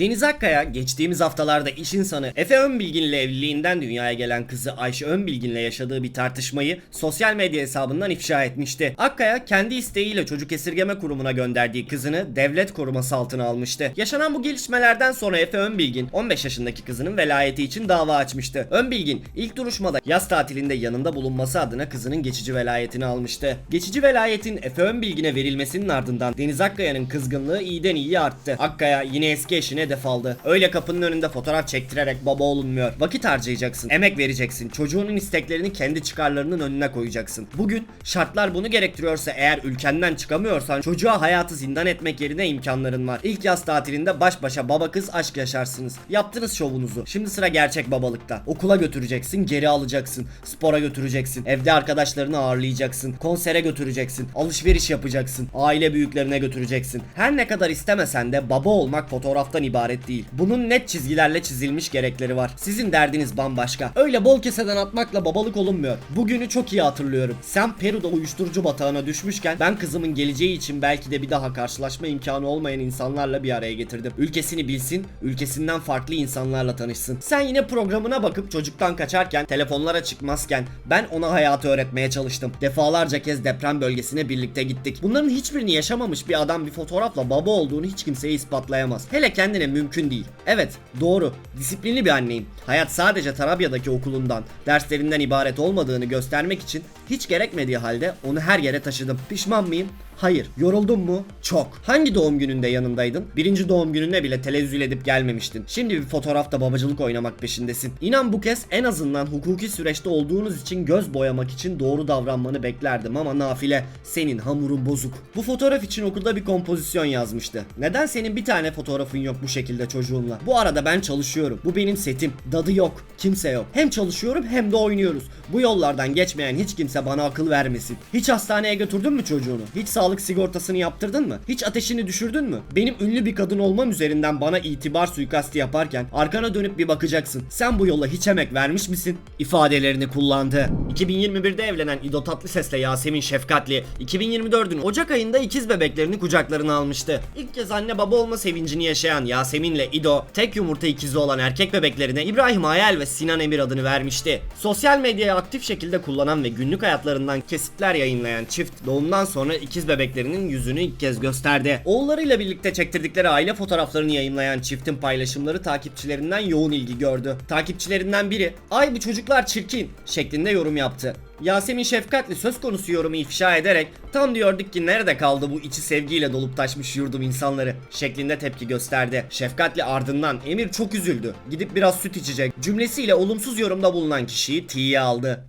Deniz Akkaya geçtiğimiz haftalarda iş insanı Efe Önbilgin'le evliliğinden dünyaya gelen kızı Ayşe Önbilgin'le yaşadığı bir tartışmayı sosyal medya hesabından ifşa etmişti. Akkaya kendi isteğiyle çocuk esirgeme kurumuna gönderdiği kızını devlet koruması altına almıştı. Yaşanan bu gelişmelerden sonra Efe Önbilgin 15 yaşındaki kızının velayeti için dava açmıştı. Önbilgin ilk duruşmada yaz tatilinde yanında bulunması adına kızının geçici velayetini almıştı. Geçici velayetin Efe Önbilgin'e verilmesinin ardından Deniz Akkaya'nın kızgınlığı iyiden iyiye arttı. Akkaya yine eski eşine hedef aldı. Öyle kapının önünde fotoğraf çektirerek baba olunmuyor. Vakit harcayacaksın, emek vereceksin. Çocuğunun isteklerini kendi çıkarlarının önüne koyacaksın. Bugün şartlar bunu gerektiriyorsa eğer ülkenden çıkamıyorsan çocuğa hayatı zindan etmek yerine imkanların var. İlk yaz tatilinde baş başa baba kız aşk yaşarsınız. Yaptınız şovunuzu. Şimdi sıra gerçek babalıkta. Okula götüreceksin, geri alacaksın. Spora götüreceksin. Evde arkadaşlarını ağırlayacaksın. Konsere götüreceksin. Alışveriş yapacaksın. Aile büyüklerine götüreceksin. Her ne kadar istemesen de baba olmak fotoğraftan ibaret değil. Bunun net çizgilerle çizilmiş gerekleri var. Sizin derdiniz bambaşka. Öyle bol keseden atmakla babalık olunmuyor. Bugünü çok iyi hatırlıyorum. Sen Peru'da uyuşturucu batağına düşmüşken ben kızımın geleceği için belki de bir daha karşılaşma imkanı olmayan insanlarla bir araya getirdim. Ülkesini bilsin, ülkesinden farklı insanlarla tanışsın. Sen yine programına bakıp çocuktan kaçarken, telefonlara çıkmazken ben ona hayatı öğretmeye çalıştım. Defalarca kez deprem bölgesine birlikte gittik. Bunların hiçbirini yaşamamış bir adam bir fotoğrafla baba olduğunu hiç kimseye ispatlayamaz. Hele kendine mümkün değil. Evet, doğru. Disiplinli bir anneyim. Hayat sadece Tarabya'daki okulundan, derslerinden ibaret olmadığını göstermek için hiç gerekmediği halde onu her yere taşıdım. Pişman mıyım? Hayır. Yoruldun mu? Çok. Hangi doğum gününde yanındaydın? Birinci doğum gününe bile televizyül edip gelmemiştin. Şimdi bir fotoğrafta babacılık oynamak peşindesin. İnan bu kez en azından hukuki süreçte olduğunuz için göz boyamak için doğru davranmanı beklerdim ama nafile. Senin hamurun bozuk. Bu fotoğraf için okulda bir kompozisyon yazmıştı. Neden senin bir tane fotoğrafın yok bu şekilde çocuğunla? Bu arada ben çalışıyorum. Bu benim setim. Dadı yok. Kimse yok. Hem çalışıyorum hem de oynuyoruz. Bu yollardan geçmeyen hiç kimse bana akıl vermesin. Hiç hastaneye götürdün mü çocuğunu? Hiç sağlık sigortasını yaptırdın mı? Hiç ateşini düşürdün mü? Benim ünlü bir kadın olmam üzerinden bana itibar suikasti yaparken arkana dönüp bir bakacaksın. Sen bu yola hiç emek vermiş misin? İfadelerini kullandı. 2021'de evlenen İdo Tatlıses'le Yasemin Şefkatli 2024'ün Ocak ayında ikiz bebeklerini kucaklarına almıştı. İlk kez anne baba olma sevincini yaşayan Yasemin'le İdo tek yumurta ikizi olan erkek bebeklerine İbrahim Hayal ve Sinan Emir adını vermişti. Sosyal medyayı aktif şekilde kullanan ve günlük hayatlarından kesitler yayınlayan çift doğumdan sonra ikiz bebeklerinin yüzünü ilk kez gösterdi. Oğullarıyla birlikte çektirdikleri aile fotoğraflarını yayınlayan çiftin paylaşımları takipçilerinden yoğun ilgi gördü. Takipçilerinden biri "Ay bu çocuklar çirkin" şeklinde yorum yaptı. Yasemin Şefkatli söz konusu yorumu ifşa ederek tam diyorduk ki nerede kaldı bu içi sevgiyle dolup taşmış yurdum insanları şeklinde tepki gösterdi. Şefkatli ardından Emir çok üzüldü. Gidip biraz süt içecek cümlesiyle olumsuz yorumda bulunan kişiyi tiye aldı.